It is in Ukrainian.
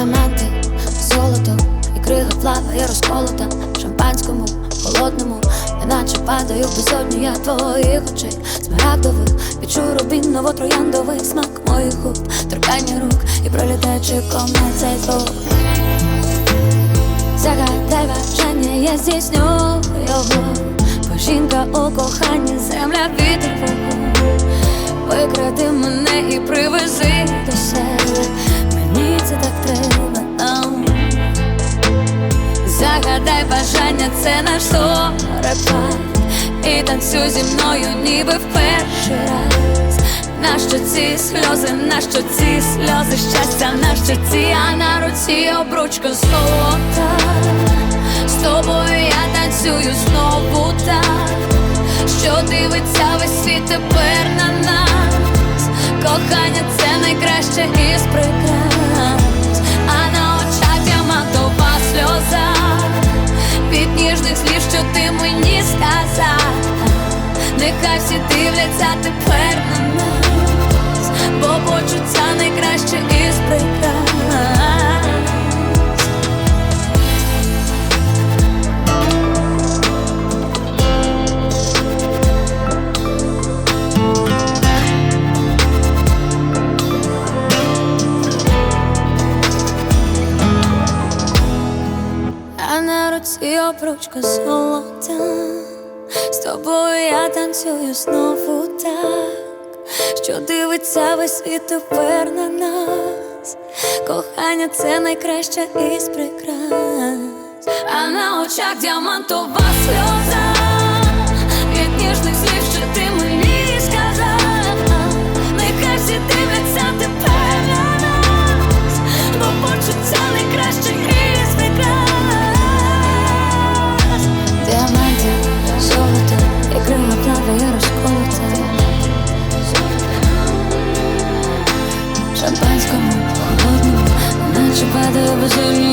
Діаманти, золото і крига плаває розколота в шампанському, холодному, неначе падаю в безодню я твоїх очей Смарагдових, відчую рубіново трояндовий смак моїх губ, торкання рук і пролітаючи комет цей звук. Загадай бажання, я здійсню його. Бо жінка у коханні, земля вітер Викради мене і привези до себе. Мені це так треба Загадай бажання, це наш зорепад. І танцюй зі мною, ніби в перший раз. Нащо ці сльози, нащо ці сльози щастя, нащо ці, а на руці обручка золота. З тобою я танцюю знову так. Що дивиться весь світ тепер на нас? Кохання це найкраще із прикрас що ти мені сказав Нехай всі дивляться тепер на нас, бо почуття найкраще із прикрас. А на руці обручка золота. З тобою я танцюю знову так Що дивиться весь світ тепер на нас. Кохання це найкраще із прикрас. А на очах діамантова сльоза Шампанському, холодному, наче падає безумні